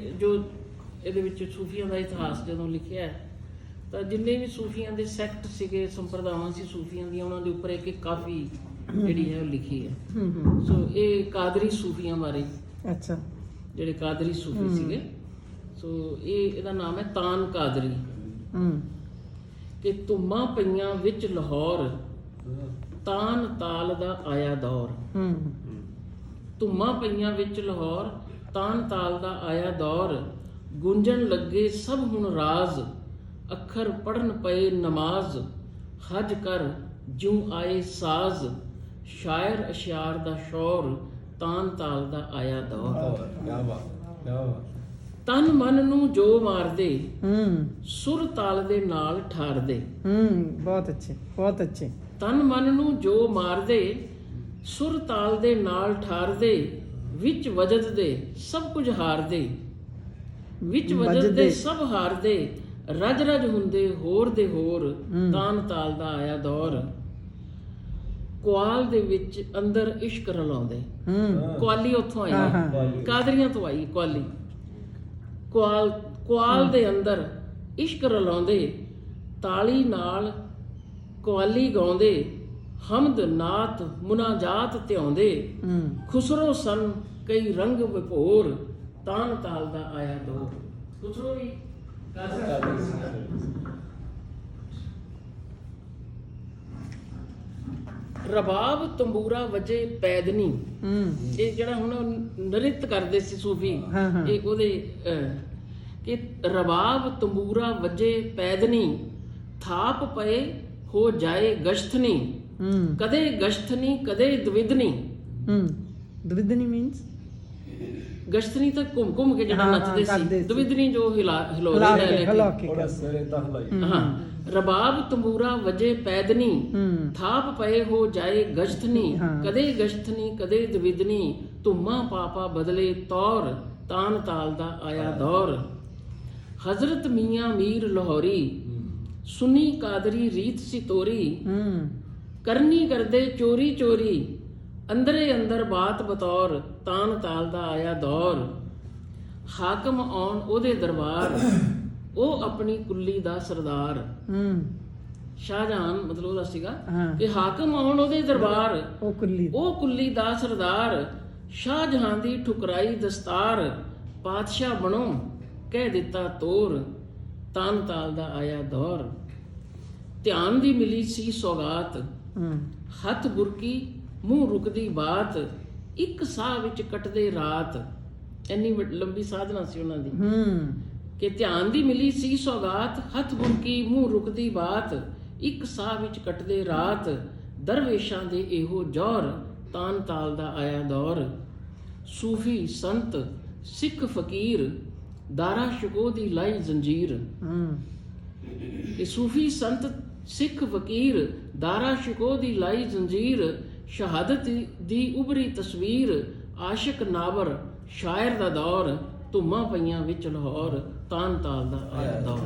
ਜੋ ਇਹਦੇ ਵਿੱਚ ਸੂਫੀਆਂ ਦਾ ਇਤਿਹਾਸ ਜਦੋਂ ਲਿਖਿਆ ਹੈ, ਤਾਂ ਜਿੰਨੇ ਵੀ ਸੂਫੀਆਂ ਦੇ ਸੈਕਟ ਸੀਗੇ ਸੰਪਰਦਾਵਾਂ ਸੀ ਸੂਫੀਆਂ ਦੀਆਂ ਉਹਨਾਂ ਦੇ ਉੱਪਰ ਇੱਕ ਇੱਕ ਕਾਫੀ ਜਿਹੜੀ ਹੈ ਉਹ ਲਿਖੀ ਹੈ। ਹੂੰ ਹੂੰ। ਸੋ ਇਹ ਕਾਦਰੀ ਸੂਫੀਆਂ ਬਾਰੇ ਅੱਛਾ। ਜਿਹੜੇ ਕਾਦਰੀ ਸੂਫੀ ਸੀਗੇ। ਸੋ ਇਹ ਇਹਦਾ ਨਾਮ ਹੈ ਤਾਨ ਕਾਦਰੀ। ਹੂੰ। ਕਿ ਧੁੰਮਾਂ ਪਈਆਂ ਵਿੱਚ ਲਾਹੌਰ ਤਾਨ ਤਾਲ ਦਾ ਆਇਆ ਦੌਰ। ਹੂੰ। ਧੁੰਮਾਂ ਪਈਆਂ ਵਿੱਚ ਲਾਹੌਰ ਤਾਨ ਤਾਲ ਦਾ ਆਇਆ ਦੌਰ ਗੁੰਜਣ ਲੱਗੇ ਸਭ ਹੁਣ ਰਾਜ਼ ਅੱਖਰ ਪੜਨ ਪਏ ਨਮਾਜ਼ ਹਜ ਕਰ ਜਿਉ ਆਏ ਸਾਜ਼ ਸ਼ਾਇਰ ਅਸ਼ਿਆਰ ਦਾ ਸ਼ੌਰ ਤਾਨ ਤਾਲ ਦਾ ਆਇਆ ਦੌਰ। ਕਿਆ ਬਾਤ ਕਿਆ ਬਾਤ। ਤਨ ਮਨ ਨੂੰ ਜੋ ਮਾਰਦੇ ਹੂੰ। ਸੁਰ ਤਾਲ ਦੇ ਨਾਲ ਠਾਰਦੇ। ਹੂੰ ਬਹੁਤ ਅੱਛੇ ਬਹੁਤ ਅੱਛੇ। ਤਨ ਮਨ ਨੂੰ ਜੋ ਮਾਰਦੇ ਸੁਰ ਤਾਲ ਦੇ ਨਾਲ ਠਾਰਦੇ ਵਿੱਚ ਵਜਦ ਦੇ ਸਭ ਕੁਝ ਹਾਰਦੇ ਵਿੱਚ ਵਜਦ ਦੇ। ਸਭ ਹਾਰਦੇ ਰਜ ਰਜ ਹੁੰਦੇ ਹੋਰ ਦੇ ਹੋਰ ਤਾਨ ਤਾਲ ਦਾ ਆਇਆ ਦੌਰ। ਕੁਆਲ ਦੇ ਵਿੱਚ ਅੰਦਰ ਇਸ਼ਕ ਰਲਾਉਂਦੇ। ਕੁਆਲੀ ਉੱਥੋਂ ਆਈ। ਕਾਦਰੀਆਂ ਤੋਂ ਆਈ ਕੁਆਲੀ। ਕੁਆਲ ਕੁਆਲ ਦੇ ਅੰਦਰ ਇਸ਼ਕ ਰਲਾਉਂਦੇ ਤਾਲੀ ਨਾਲ ਕੁਆਲੀ ਗਾਉਂਦੇ ਹਮਦ ਨਾਤ ਮੁਨਾਜਾਤ ਧਿਆਉਂਦੇ ਖੁਸਰੋ ਸਨ ਕਈ ਰੰਗ ਵਿਭੋਰ ਤਾਨ ਤਾਲ ਦਾ ਆਇਆ ਦੋ ਖੁਸਰੋ ਵੀ ਕਾਦਰ ਰਬਾਬ ਤੰਬੂਰਾ ਵਜੇ ਪੈਦਨੀ। ਇਹ ਜਿਹੜਾ ਹੁਣ ਨ੍ਰਿਤ ਕਰਦੇ ਸੀ ਸੂਫੀ। ਇਹ ਉਹਦੇ ਕਿ ਰਬਾਬ ਤੰਬੂਰਾ ਵਜੇ ਪੈਦਨੀ ਥਾਪ ਪਏ ਹੋ ਜਾਏ ਗਸ਼ਤਨੀ ਹੂੰ। ਕਦੇ ਗਸ਼ਤਨੀ ਕਦੇ ਦਵਿਦਨੀ ਹੂੰ। ਦਵਿਦਨੀ ਮੀਨਸ ਗਸ਼ਤਨੀ ਤਾਂ ਘੁੰਮ ਘੁੰਮ ਕੇ ਜਿਹੜਾ ਹਾਂ, ਹਾਂ, ਨੱਚਦੇ ਕਰਦੇ ਸੀ। ਸੀ। ਦਵਿਦਨੀ ਜੋ ਹਿਲਾ ਹਿਲੋਰੇ ਹਲਾ ਲੈ ਕੇ ਹਲਾ ਕੇ ਕੇ ਉਹਨੇ ਸਿਰੇ ਤੱਕ ਲਾਈ ਹਾਂ। ਰਬਾਬ ਤੰਬੂਰਾ ਵਜੇ ਪੈਦਨੀ। ਹੂੰ। ਥਾਪ ਪਏ ਹੋ ਜਾਏ ਗਸ਼ਤਨੀ ਹਾਂ। ਕਦੇ ਗਸ਼ਤਨੀ ਕਦੇ ਦਵਿਦਨੀ ਧੁੰਮਾ ਪਾਪਾ ਬਦਲੇ ਤੌਰ। ਤਾਨ ਤਾਲ ਦਾ ਆਇਆ ਦੌਰ। ਹਜ਼ਰਤ ਮੀਆਂ ਮੀਰ ਲਾਹੌਰੀ। ਸੁਨੀ ਕਾਦਰੀ ਰੀਤ ਸੀ ਤੋਰੀ। ਹੂੰ। ਕਰਨੀ ਕਰਦੇ ਚੋਰੀ ਚੋਰੀ। ਅੰਦਰੇ ਅੰਦਰ ਬਾਤ ਬਤੌਰ ਤਾਨ ਤਾਲ ਦਾ ਆਇਆ ਦੌਰ। ਹਾਕਮ ਆਉਣ ਉਹਦੇ ਦਰਬਾਰ ਉਹ ਆਪਣੀ ਕੁੱਲੀ ਦਾ ਸਰਦਾਰ। ਹੂੰ। ਸ਼ਾਹਜਹਾਨ ਮਤਲਬ ਉਹਦਾ ਸੀਗਾ ਕਿ ਹਾਕਮ ਆਉਣ ਉਹਦੇ ਦਰਬਾਰ। ਉਹ ਕੁੱਲੀ ਉਹ ਕੁੱਲੀ ਦਾ ਸਰਦਾਰ। ਸ਼ਾਹਜਹਾਨ ਦੀ ਠੁਕਰਾਈ ਦਸਤਾਰ। ਪਾਤਸ਼ਾਹ ਬਣੋ ਕਹਿ ਦਿੱਤਾ ਤੋਰ। ਤਾਨ ਤਾਲ ਦਾ ਆਇਆ ਦੌਰ। ਧਿਆਨ ਦੀ ਮਿਲੀ ਸੀ ਸੌਗਾਤ। ਹੱਥ ਗੁਰਕੀ ਮੂੰਹ ਰੁਕਦੀ ਬਾਤ ਇੱਕ ਸਾਹ ਵਿੱਚ ਕੱਟਦੇ ਰਾਤ। ਇੰਨੀ ਲੰਬੀ ਸਾਧਨਾ ਸੀ ਉਹਨਾਂ ਦੀ। ਹੂੰ। ਕਿ ਧਿਆਨ ਦੀ ਮਿਲੀ ਸੀ ਸੌਗਾਤ ਹੱਥ ਗੁਰਕੀ ਮੂੰਹ ਰੁਕਦੀ ਬਾਤ ਇੱਕ ਸਾਹ ਵਿੱਚ ਕੱਟਦੇ ਰਾਤ। ਦਰਵੇਸ਼ਾਂ ਦੇ ਇਹੋ ਜੌਰ ਤਾਨ ਤਾਲ ਦਾ ਆਇਆ ਦੌਰ। ਸੂਫੀ ਸੰਤ ਸਿੱਖ ਫਕੀਰ ਦਾਰਾ ਸ਼ਕੋ ਦੀ ਲਾਈ ਜ਼ੰਜੀਰ। ਹੂੰ। ਕਿ ਸੂਫੀ ਸੰਤ ਸਿੱਖ ਫਕੀਰ ਦਾਰਾ ਸ਼ਿਕੋ ਦੀ ਲਾਈ ਜ਼ੰਜੀਰ, ਸ਼ਹਾਦਤ ਦੀ- ਉਭਰੀ ਤਸਵੀਰ, ਆਸ਼ਿਕ ਨਾਵਰ, ਸ਼ਾਇਰ ਦਾ ਦੌਰ, ਧੁੰਮਾਂ ਪਈਆਂ ਵਿੱਚ ਲਾਹੌਰ ਤਾਨ ਤਾਲ ਦਾ ਆਇਆ ਦੌਰ।